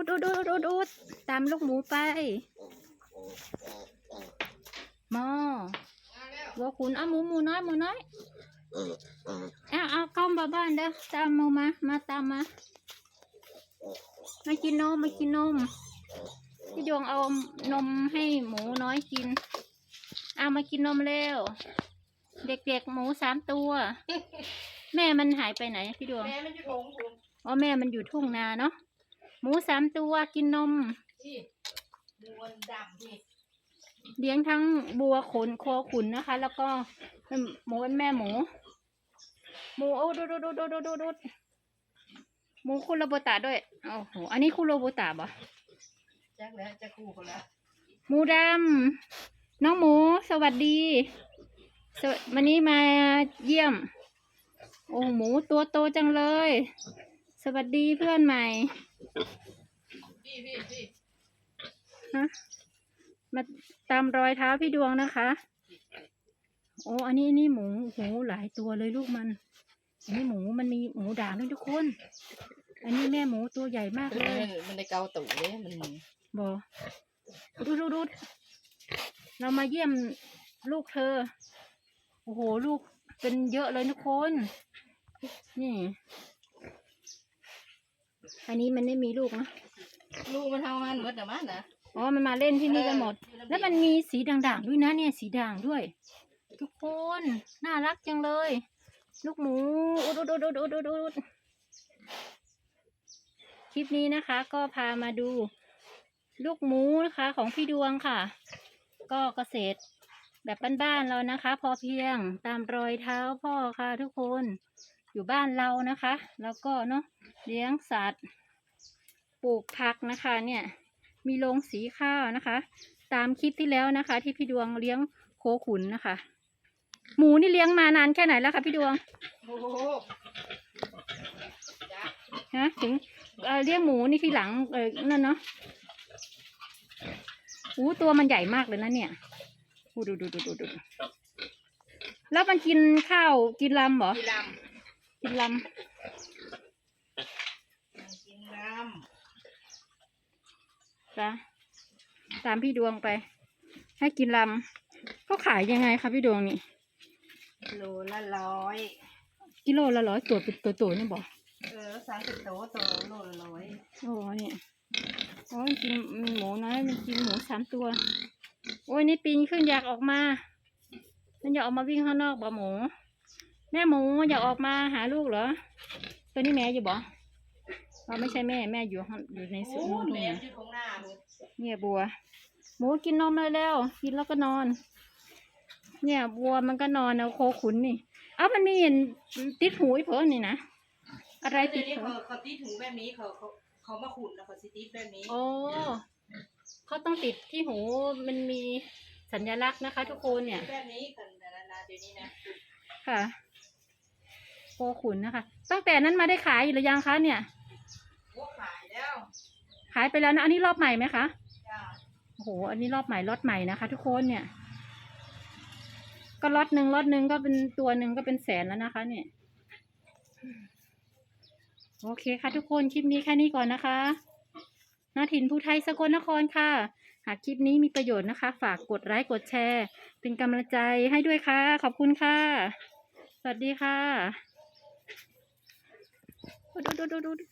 อุดอุดอุดอุดอุดตามลูกหมูไปหมอวัวขุนเอาหมูหมูน้อยหมูน้อยเอาเอาเข้ามาบ้านเด้อตามหมูมา มาตามมามากินนมมากินนมพี่ดวงเอานมให้หมูน้อยกิน เอามากินนมเร็ว เด็กๆหมูสามตัว แม่มันหายไปไหนพี่ดวง แม่มันอยู่ทงคุณอ๋อแม่มันอยู่ทุ่งนาเนาะ หมูสามตัวกินนมที่มวนดำที่เลี้ยงทั้งบัวขนโคขุนนะคะ แล้วก็หมูเป็นแม่หมู หมูโอ้ดูดูดูดูดูดูดูหมูคุโรโบตะด้วยโอ้โหอันนี้คุโรโบตะบ่แจ็คแล้วจะคู่คนละหมูดำน้องหมูสวัสดีสววันนี้มาเยี่ยม โอ้หมูตัวโตจังเลย สวัสดีเพื่อนใหม่พี่พี่พี่ ฮะมาตามรอยเท้าพี่ดวงนะคะ โอ้อันนี้นี่หมูโหหลายตัวเลยลูกมัน อันนี้หมูมันมีหมูด่างด้วยทุกคน อันนี้แม่หมูตัวใหญ่มากมันเลยมันในเกาตู่เลยมันบอดูดูดูเรามาเยี่ยมลูกเธอ โอ้โห ลูกเป็นเยอะเลยทุกคน นี่ อันนี้มันไม่มีลูกนะลูกมันเท่ามันหมดแต่มันนะอ๋อ มันมาเล่นที่นี่กันหมด แล้วมันมีสีด่างๆด้วยนะเนี่ย สีด่างด้วย ทุกคน น่ารักจังเลย ลูกหมูอุดอุดอุดอุดอุดอุดอุดคลิปนี้นะคะ ก็พามาดู ลูกหมูนะคะ ของพี่ดวงค่ะ ก็เกษตรแบบบ้านๆเรานะคะ พอเพียงตามรอยเท้าพ่อค่ะทุกคน อยู่บ้านเรานะคะ แล้วก็เนาะเลี้ยงสัตว์ ปลูกผักนะคะเนี่ยมีโรงสีข้าวนะคะ ตามคลิปที่แล้วนะคะ ที่พี่ดวงเลี้ยงโคขุนนะคะ หมูนี่เลี้ยงมานานแค่ไหนแล้วคะพี่ดวงฮะถึงเเลี้ยงหมูนี่ที่หลังเออนั่นเนาะอู้ตัวมันใหญ่มากเลยนะเนี่ยอู้ดูดูดูดูดูแล้วมันกินข้าวกินลำเหรอกินล กินลำกินลำจ้ะตามพี่ดวงไป ให้กินลำเขาขายยังไงคะพี่ดวงนี่ำโลละร้อยกิโลละร้อยตัวเป็นตัวตัวนี่บอกเออสามสิบโตโตโลละร้อยโอ้เนี่ยโอ้ยกินหมูน้อยมันกินหมูสามตัว โอ้ยนี่ปีนขึ้นอยากออกมา มันอยากออกมาวิ่งข้างนอกบ่หมู แม่หมูอยากออกมาหาลูกเหรอ ตัวนี้แม่อยู่บ่เราไม่ใช่แม่แม่อยู่ข้างอยู่ในสโอ้วนนู่นแม่เนี่ยอยู่ตรงหน้าหมดเนี่ยบัว หมูกินนมเลยแล้ว กินแล้วก็นอน เนี่ยบัวมันก็นอนเอาโคขุนนี่ เอ้ามันมีเห็นติดหูอีเพิ่นนี่นะ อะไรติเดี๋ดยวนี้หูเขาเขาตีถุงแบบนี้เขาเขาเขามาขุดแล้วเขาสิตีแบบนี้ โอ้เขาต้องติดที่หูมันมีสัญลักษณ์นะคะ ทุกคนเนี่ยแบบนี้กันนะนะเดี๋ยวนี้นะค่ะ โคขุนนะคะ ตั้งแต่นั้นมาได้ขายหรือยังคะเนี่ยพวกขายแล้ว ขายไปแล้วนะอันนี้รอบใหม่ไหมคะจ้าโอ้โหอันนี้รอบใหม่ล็อตใหม่นะคะ ทุกคนเนี่ย ก็ล็อตหนึ่งล็อตหนึ่งก็เป็นตัวหนึ่งก็เป็นแสนแล้วนะคะ เนี่ยโอเคค่ะ ทุกคนคลิปนี้แค่นี้ก่อนนะคะนาถิ่นภูไทยสกลนครค่ะ หากคลิปนี้มีประโยชน์นะคะ ฝากกดไลค์กดแชร์ เป็นกำลังใจให้ด้วยค่ะ ขอบคุณค่ะ สวัสดีค่ะดูดู ดูดูดู